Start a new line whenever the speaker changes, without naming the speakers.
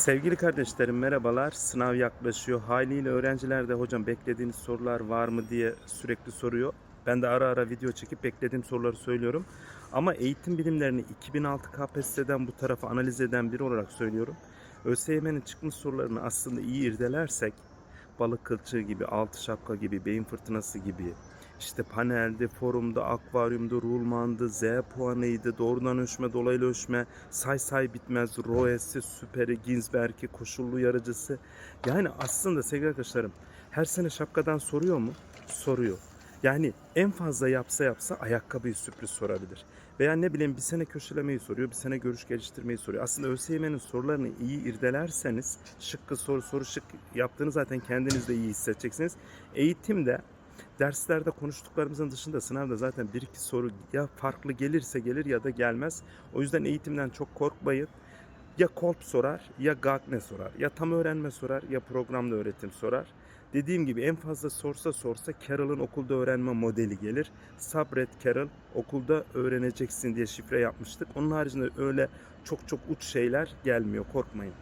Sevgili kardeşlerim merhabalar. Sınav yaklaşıyor. Haliyle öğrenciler de hocam beklediğiniz sorular var mı diye sürekli soruyor. Ben de ara ara video çekip beklediğim soruları söylüyorum. Ama eğitim bilimlerini 2006 KPSS'den bu tarafa analiz eden biri olarak söylüyorum. ÖSYM'nin çıkmış sorularını aslında iyi irdelersek balık kılçığı gibi, altı şapka gibi, beyin fırtınası gibi, işte panelde, forumda, akvaryumda, rulmandı, Z puanıydı, doğrudan ölçme, dolaylı ölçme, say say bitmez, ROES'i, süperi, Ginsberg'i, koşullu yarıcısı. Yani aslında sevgili arkadaşlarım her sene şapkadan soruyor mu? Soruyor. Yani en fazla yapsa yapsa ayakkabıyı sürpriz sorabilir. Veya ne bileyim bir sene köşelemeyi soruyor, bir sene görüş geliştirmeyi soruyor. Aslında ÖSYM'nin sorularını iyi irdelerseniz şıkkı soru soru şık yaptığını zaten kendiniz de iyi hissedeceksiniz. Eğitimde derslerde konuştuklarımızın dışında sınavda zaten bir iki soru ya farklı gelirse gelir ya da gelmez. O yüzden eğitimden çok korkmayın. Ya Kolp sorar ya Gagné sorar. Ya tam öğrenme sorar ya programda öğretim sorar. Dediğim gibi en fazla sorsa sorsa Carroll'ın okulda öğrenme modeli gelir. Sabret Carroll okulda öğreneceksin diye şifre yapmıştık. Onun haricinde öyle çok çok uç şeyler gelmiyor korkmayın.